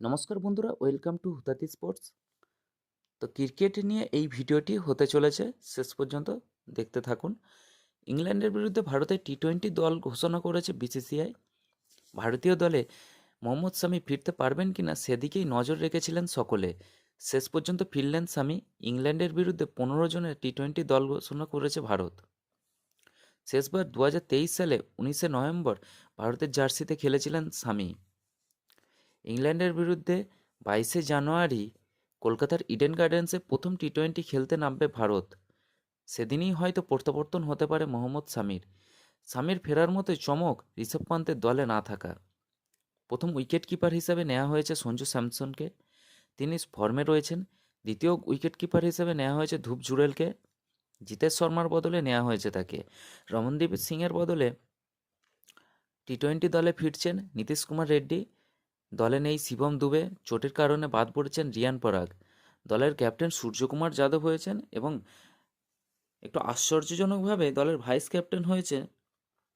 নমস্কার বন্ধুরা, welcome to হুতাতি স্পোর্টস। তো ক্রিকেট নিয়ে এই ভিডিওটি হতে চলেছে, শেষ পর্যন্ত দেখতে থাকুন। ইংল্যান্ডের বিরুদ্ধে ভারতের টি টোয়েন্টি দল ঘোষণা করেছে বিসিসিআই ভারতীয় দলে মোহাম্মদ শামি ফিরতে পারবেন কিনা সেদিকেই নজর রেখেছিলেন সকলে। শেষ পর্যন্ত ফিরলেন শামি, ইংল্যান্ডের বিরুদ্ধে পনেরো জনের টি টোয়েন্টি দল ঘোষণা করেছে ভারত। শেষবার দু হাজার তেইশ সালে উনিশে নভেম্বর ভারতের জার্সিতে খেলেছিলেন শামি। ইংল্যান্ডের বিরুদ্ধে বাইশে জানুয়ারি কলকাতার ইডেন গার্ডেন্সে প্রথম টি টোয়েন্টি খেলতে নামবে ভারত। সেদিনই হয়তো প্রত্যাবর্তন হতে পারে মোহাম্মদ সামির। সামির ফেরার মতো চমক ঋষভ পান্তের দলে না থাকা। প্রথম উইকেট কিপার হিসাবে নেওয়া হয়েছে সঞ্জু স্যামসনকে। তিনি ফর্মে রয়েছেন। দ্বিতীয় উইকেট কিপার হিসেবে নেওয়া হয়েছে ধূপ জুড়েলকে জিতেশ শর্মার বদলে নেওয়া হয়েছে তাকে। রমনদীপ সিংয়ের বদলে টি টোয়েন্টি দলে ফিরছেন নীতিশ কুমার রেড্ডি। দলে নেই শিবম দুবে, চোটের কারণে বাদ পড়েছেন রিয়ান পরাগ। দলের ক্যাপ্টেন সূর্যকুমার যাদব হয়েছেন এবং একটু আশ্চর্যজনকভাবে দলের ভাইস ক্যাপ্টেন হয়েছে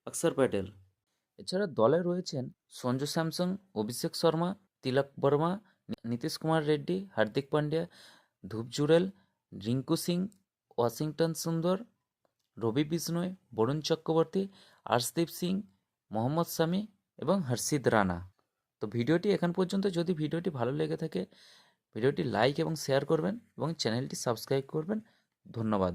অক্ষর প্যাটেল। এছাড়া দলে রয়েছেন সঞ্জু স্যামসং, অভিষেক শর্মা, তিলক বর্মা, নীতিশ কুমার রেড্ডি, হার্দিক পান্ডিয়া ধূপ জুরেল রিঙ্কু সিং, ওয়াশিংটন সুন্দর, রবি বিষ্ণয় বরুণ চক্রবর্তী, আর্শদীপ সিং, মোহাম্মদ শামি এবং হর্ষিদ রানা। তো ভিডিওটি এখন পর্যন্ত। যদি ভিডিওটি ভালো লেগে থাকে, ভিডিওটি লাইক এবং শেয়ার করবেন এবং চ্যানেলটি সাবস্ক্রাইব করবেন। ধন্যবাদ।